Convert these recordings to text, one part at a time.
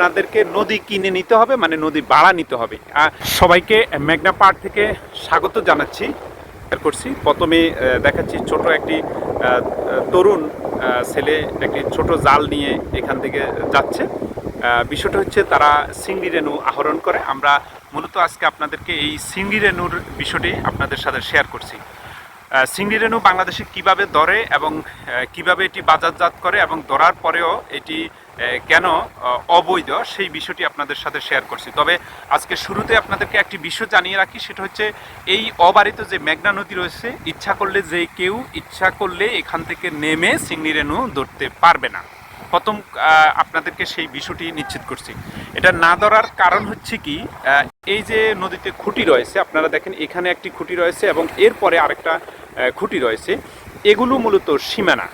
আপনাদেরকে নদী কিনে নিতে হবে মানে নদী বাড়া নিতে হবে। সবাইকে মেঘনা পাড় থেকে স্বাগত জানাচ্ছি, করছি। প্রথমে দেখাচ্ছি ছোট একটি তরুণ ছেলে একটি ছোট জাল নিয়ে এখান থেকে যাচ্ছে। বিষয়টা হচ্ছে তারা সিংড়ি রেণু আহরণ করে। আমরা মূলত আজকে আপনাদেরকে এই সিংড়ি রেণুর বিষয়টি আপনাদের সাথে শেয়ার করছি। সিংড়ি রেণু বাংলাদেশে কীভাবে ধরে এবং কীভাবে এটি বাজারজাত করে এবং ধরার পরেও এটি কেন অবৈধ সেই বিষয়টি আপনাদের সাথে শেয়ার করছি। তবে আজকে শুরুতে আপনাদেরকে একটি বিষয় জানিয়ে রাখি, সেটা হচ্ছে এই অবারিত যে মেঘনা নদী রয়েছে, ইচ্ছা করলে যে কেউ, ইচ্ছা করলে এখান থেকে নেমে সিংড়ি রেণু ধরতে পারবে না। প্রথম আপনাদেরকে সেই বিষয়টি নিশ্চিত করছি। এটা না ধরার কারণ হচ্ছে কি এই যে নদীতে খুঁটি রয়েছে, আপনারা দেখেন এখানে একটি খুঁটি রয়েছে এবং এরপরে আরেকটা খুঁটি রয়েছে। এগুলো মূলত সীমানা।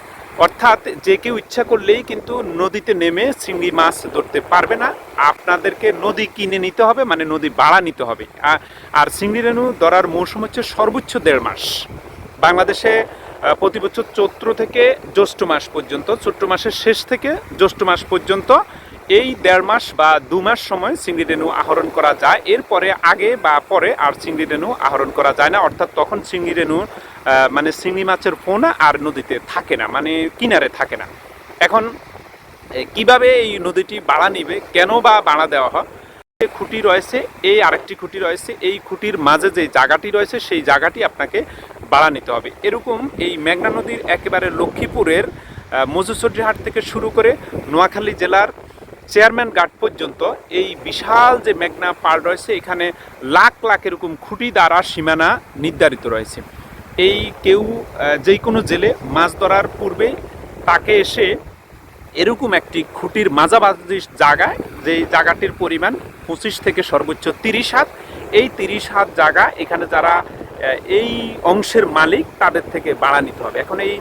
অর্থাৎ যে কেউ ইচ্ছা করলেই কিন্তু নদীতে নেমে চিংড়ি মাছ ধরতে পারবে না। আপনাদেরকে নদী কিনে নিতে হবে মানে নদী বাড়া নিতে হবে। আর চিংড়ি রেণু ধরার মৌসুম হচ্ছে সর্বোচ্চ দেড় মাস। বাংলাদেশে প্রতি বছর চৈত্র থেকে জ্যৈষ্ঠ মাস পর্যন্ত, চৈত্র মাসের শেষ থেকে জ্যৈষ্ঠ মাস পর্যন্ত এই দেড় মাস বা দু মাস সময় চিংড়ি রেণু আহরণ করা যায়। এরপরে আগে বা পরে আর চিংড়ি রেণু আহরণ করা যায় না। অর্থাৎ তখন চিংড়ি রেণু মানে চিংড়ি মাছের পোনা আর নদীতে থাকে না মানে কিনারে থাকে না। এখন কীভাবে এই নদীটি বাড়া নিবে, কেন বা বাড়া দেওয়া হয়? খুঁটি রয়েছে, এই আরেকটি খুঁটি রয়েছে, এই খুঁটির মাঝে যে জায়গাটি রয়েছে, সেই জায়গাটি আপনাকে বাড়া নিতে হবে। এরকম এই মেঘনা নদীর একেবারে লক্ষ্মীপুরের মজুচন্ডীহাট থেকে শুরু করে নোয়াখালী জেলার চেয়ারম্যান গার্ড পর্যন্ত এই বিশাল যে মেঘনা পাড় রয়েছে, এখানে লাখ লাখ এরকম খুঁটি দ্বারা সীমানা নির্ধারিত রয়েছে। এই কেউ যেই কোনো জেলে মাছ ধরার পূর্বে তাকে এসে এরকম একটি খুঁটির মাঝামাঝি জায়গায়, যে জায়গাটির পরিমাণ পঁচিশ থেকে সর্বোচ্চ তিরিশ হাত, এই তিরিশ হাত জায়গা এখানে যারা এই অংশের মালিক তাদের থেকে বাড়া নিতে হবে। এখন এই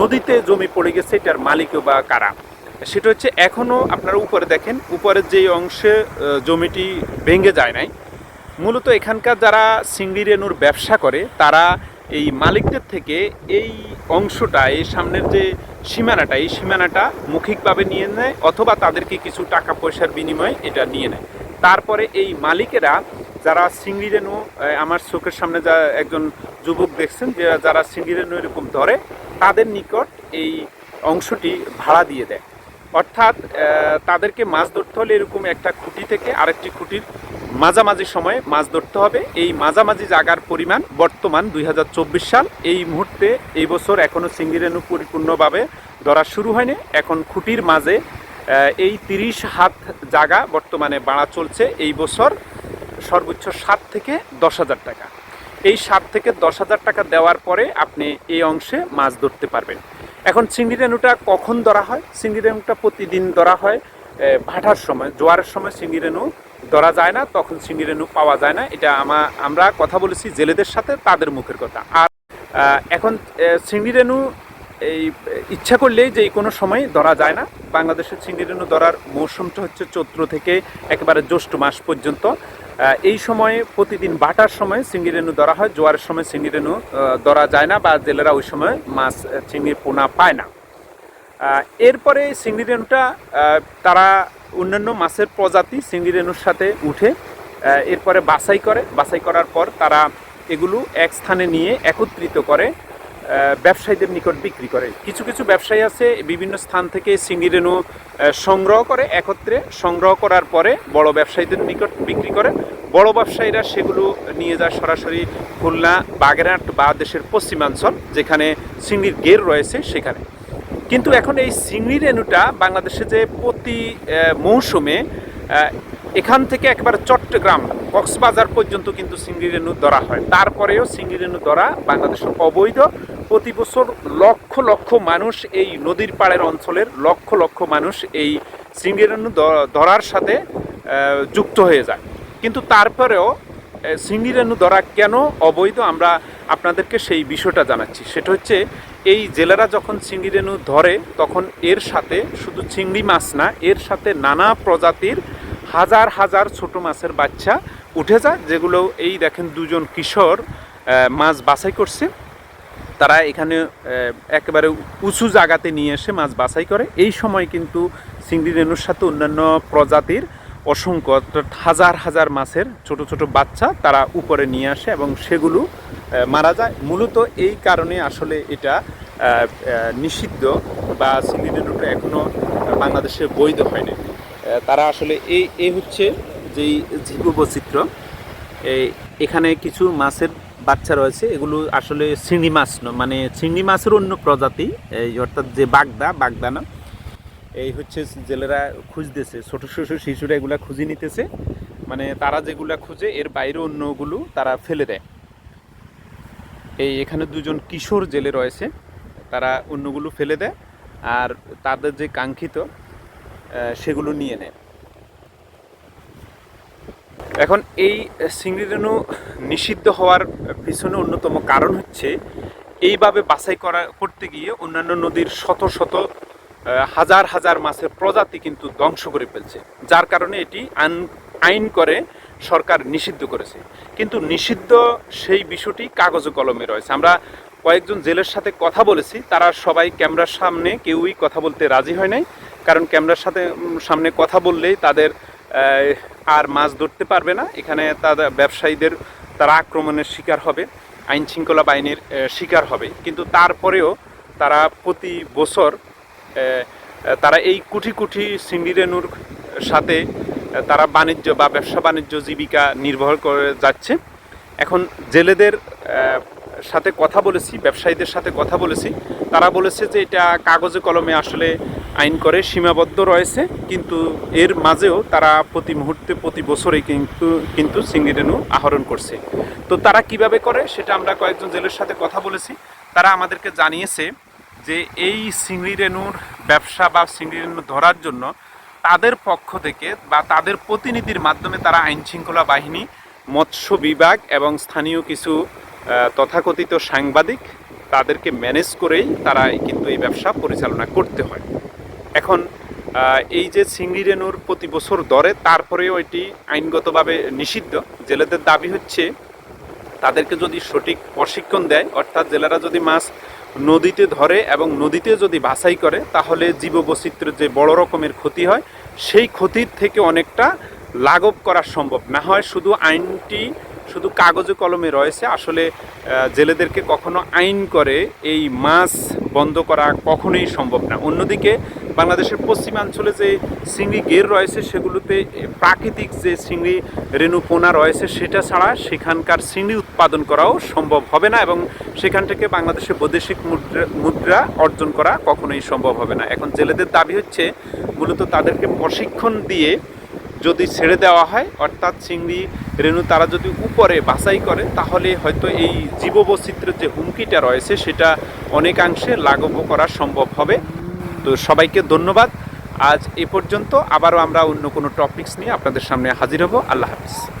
নদীতে জমি পড়ে গেছে, এটার মালিকও বা কারা? সেটা হচ্ছে এখনও আপনারা উপরে দেখেন, উপরের যে অংশে জমিটি ভেঙে যায় নাই। মূলত এখানকার যারা সিংড়ি রেণুর ব্যবসা করে, তারা এই মালিকদের থেকে এই অংশটা, এই সামনের যে সীমানাটা, এই সীমানাটা মৌখিকভাবে নিয়ে নেয় অথবা তাদেরকে কিছু টাকা পয়সার বিনিময়ে এটা নিয়ে নেয়। তারপরে এই মালিকেরা যারা সিংড়ি রেণু আমার চোখের সামনে যা একজন যুবক দেখছেন যারা সিংড়ি রেণু এরকম ধরে, তাদের নিকট এই অংশটি ভাড়া দিয়ে দেয়। অর্থাৎ তাদেরকে মাছ ধরতে হলে এরকম একটা খুঁটি থেকে আরেকটি খুঁটির মাঝামাঝি সময়ে মাছ ধরতে হবে। এই মাঝামাঝি জায়গার পরিমাণ বর্তমান দুই হাজার চব্বিশ সাল। এই মুহূর্তে এই বছর এখনও সিঙ্গি রেণু পরিপূর্ণভাবে ধরা শুরু হয়নি। এখন খুঁটির মাঝে এই তিরিশ হাত জায়গা বর্তমানে বাড়া চলছে। এই বছর সর্বোচ্চ সাত থেকে দশ হাজার টাকা। এই সাত থেকে দশ হাজার টাকা দেওয়ার পরে আপনি এই অংশে মাছ ধরতে পারবেন। এখন চিংড়ি রেণুটা কখন ধরা হয়? চিংড়ি রেণুটা প্রতিদিন ধরা হয় ভাটার সময়, জোয়ারের সময় চিংড়ি রেণু ধরা যায় না, তখন চিংড়ি রেণু পাওয়া যায় না। এটা আমা, আমরা কথা বলেছি জেলেদের সাথে, তাদের মুখের কথা। আর এখন চিংড়ি রেণু এই, ইচ্ছা করলেই যে কোনো সময় ধরা যায় না। বাংলাদেশের চিংড়ি রেণু ধরার মৌসুমটা হচ্ছে চৈত্র থেকে একেবারে জ্যৈষ্ঠ মাস পর্যন্ত। এই সময়ে প্রতিদিন বাটার সময় চিংড়ি রেণু ধরা হয়, জোয়ারের সময় চিংড়ি রেণু ধরা যায় না বা জেলেরা ওই সময় মাছ চিংড়ির পোনা পায় না। এরপরে চিংড়ি রেণুটা তারা অন্যান্য মাছের প্রজাতি চিংড়ি রেণুর সাথে উঠে এরপরে বাছাই করে। বাছাই করার পর তারা এগুলো এক স্থানে নিয়ে একত্রিত করে ব্যবসায়ীদের নিকট বিক্রি করে। কিছু কিছু ব্যবসায়ী আছে, বিভিন্ন স্থান থেকে চিংড়ি, রেণু সংগ্রহ করে, একত্রে সংগ্রহ করার পরে বড় ব্যবসায়ীদের নিকট বিক্রি করে। বড় ব্যবসায়ীরা সেগুলো নিয়ে যায় সরাসরি খুলনা, বাগেরহাট বা দেশের পশ্চিমাঞ্চল, যেখানে চিংড়ির গের রয়েছে সেখানে। কিন্তু এখন এই চিংড়ি, রেণুটা বাংলাদেশে যে প্রতি মৌসুমে এখান থেকে একবার চট্টগ্রাম কক্সবাজার পর্যন্ত কিন্তু চিংড়ি রেণু ধরা হয়। তারপরেও চিংড়ি রেণু ধরা বাংলাদেশে অবৈধ। প্রতি বছর লক্ষ লক্ষ মানুষ এই নদীর পাড়ের অঞ্চলের লক্ষ লক্ষ মানুষ এই চিংড়ি রেণু ধরার সাথে যুক্ত হয়ে যায়। কিন্তু তারপরেও এ, চিংড়ি রেণু ধরা কেন অবৈধ? আমরা আপনাদেরকে সেই বিষয়টা জানাচ্ছি। সেটা হচ্ছে এই জেলেরা যখন চিংড়ি ধরে তখন এর সাথে শুধু চিংড়ি মাছ না এর সাথে নানা প্রজাতির হাজার হাজার ছোট মাছের বাচ্চা উঠে যায়, যেগুলো এই দেখেন দুজন কিশোর মাছ বাছাই করছে। তারা এখানে একেবারে উঁচু জায়গাতে নিয়ে এসে মাছ বাছাই করে। এই সময় কিন্তু চিংড়ি রেণুর সাথে অন্যান্য প্রজাতির অসংখ্য হাজার হাজার মাছের ছোট ছোট বাচ্চা তারা উপরে নিয়ে আসে এবং সেগুলো মারা যায়। মূলত এই কারণে আসলে এটা নিষিদ্ধ বা চিংড়ি রেণুটা এখনও বাংলাদেশে বৈধ হয়নি। তারা আসলে এই এই হচ্ছে যেই জীববৈচিত্র্য এই এখানে কিছু মাছের বাচ্চা রয়েছে, এগুলো আসলে চিংড়ি মাছ নয় মানে চিংড়ি মাছের অন্য প্রজাতি, এই অর্থাৎ যে বাগদা বাগদানা এই হচ্ছে জেলেরা খুঁজতেছে ছোটো ছোট শিশুরা এগুলো খুঁজে নিতেছে। মানে তারা যেগুলা খুঁজে, এর বাইরে অন্যগুলো তারা ফেলে দেয়। এই এখানে দুজন কিশোর জেলে রয়েছে, তারা অন্যগুলো ফেলে দেয়। আর তাদের যে কাঙ্ক্ষিত সেগুলো নিয়ে নেয়। এখন এই চিংড়ি রেণু নিষিদ্ধ হওয়ার পিছনে অন্যতম কারণ হচ্ছে, এইভাবে বাছাই করা করতে গিয়ে অন্যান্য নদীর শত শত হাজার হাজার মাছের প্রজাতি কিন্তু ধ্বংস করে ফেলছে। যার কারণে এটি আইন আইন করে সরকার নিষিদ্ধ করেছে। কিন্তু নিষিদ্ধ সেই বিষয়টি কাগজ কলমে রয়েছে। আমরা কয়েকজন জেলের সাথে কথা বলেছি, তারা সবাই ক্যামেরার সামনে কেউই কথা বলতে রাজি হয় নাই। কারণ ক্যামেরার সাথে সামনে কথা বললেই তাদের আর মাছ ধরতে পারবে না। এখানে তাদের ব্যবসায়ীদের, তারা আক্রমণের শিকার হবে আইন শৃঙ্খলা বাহিনীর শিকার হবে। কিন্তু তারপরেও তারা প্রতি বছর তারা এই কুঠি কুঠি চিংড়ি রেণুর সাথে, তারা বাণিজ্য বা ব্যবসা বাণিজ্য জীবিকা নির্ভর করে যাচ্ছে। এখন জেলেদের সাথে কথা বলেছি, ব্যবসায়ীদের সাথে কথা বলেছি। তারা বলেছে যে এটা কাগজে কলমে আসলে আইন করে, সীমাবদ্ধ রয়েছে, কিন্তু এর মাঝেও তারা প্রতি মুহূর্তে, প্রতি বছরে কিন্তু কিন্তু চিংড়ি রেণু আহরণ করছে। তো তারা কীভাবে করে, সেটা আমরা কয়েকজন জেলের সাথে কথা বলেছি। তারা আমাদেরকে জানিয়েছে যে এই চিংড়ি রেণুর ব্যবসা বা চিংড়ি রেণু ধরার জন্য তাদের পক্ষ থেকে বা তাদের প্রতিনিধির মাধ্যমে তারা আইন শৃঙ্খলা বাহিনী, মৎস্য বিভাগ এবং স্থানীয় কিছু তথাকথিত সাংবাদিক তাদেরকে ম্যানেজ করেই তারা কিন্তু এই ব্যবসা পরিচালনা করতে হয়। এখন এই যে চিংড়ি রেণুর প্রতি বছর দরে, তারপরেও এটি আইনগতভাবে নিষিদ্ধ। জেলেদের দাবি হচ্ছে, তাদেরকে যদি সঠিক প্রশিক্ষণ দেয়, অর্থাৎ জেলেরা যদি মাছ নদীতে ধরে এবং নদীতে যদি বাছাই করে, তাহলে জীববৈচিত্র্যের যে বড় রকমের ক্ষতি হয়, সেই ক্ষতির থেকে অনেকটা লাঘব করা সম্ভব। না হয় শুধু আইনটি, শুধু কাগজে কলমে রয়েছে, আসলে জেলেদেরকে কখনো আইন করে এই মাছ বন্ধ করা কখনোই সম্ভব না। অন্যদিকে বাংলাদেশের পশ্চিমাঞ্চলে যে চিংড়ি গের রয়েছে, সেগুলোতে প্রাকৃতিক যে চিংড়ি রেণুপোনা রয়েছে, সেটা ছাড়া সেখানকার চিংড়ি উৎপাদন করাও সম্ভব হবে না এবং সেখান থেকে বাংলাদেশে বৈদেশিক মুদ্রা মুদ্রা অর্জন করা কখনোই সম্ভব হবে না। এখন জেলেদের দাবি হচ্ছে, মূলত তাদেরকে প্রশিক্ষণ দিয়ে যদি ছেড়ে দেওয়া হয়, অর্থাৎ চিংড়ি রেণু তারা যদি উপরে বাছাই করে, তাহলে হয়তো এই জীববৈচিত্র্যের যে হুমকিটা রয়েছে, সেটা অনেকাংশে লাঘব করা সম্ভব হবে। তো সবাইকে ধন্যবাদ। আজ এ পর্যন্ত আবারও আমরা অন্য কোনো টপিকস নিয়ে আপনাদের সামনে হাজির হব। আল্লাহ হাফিজ।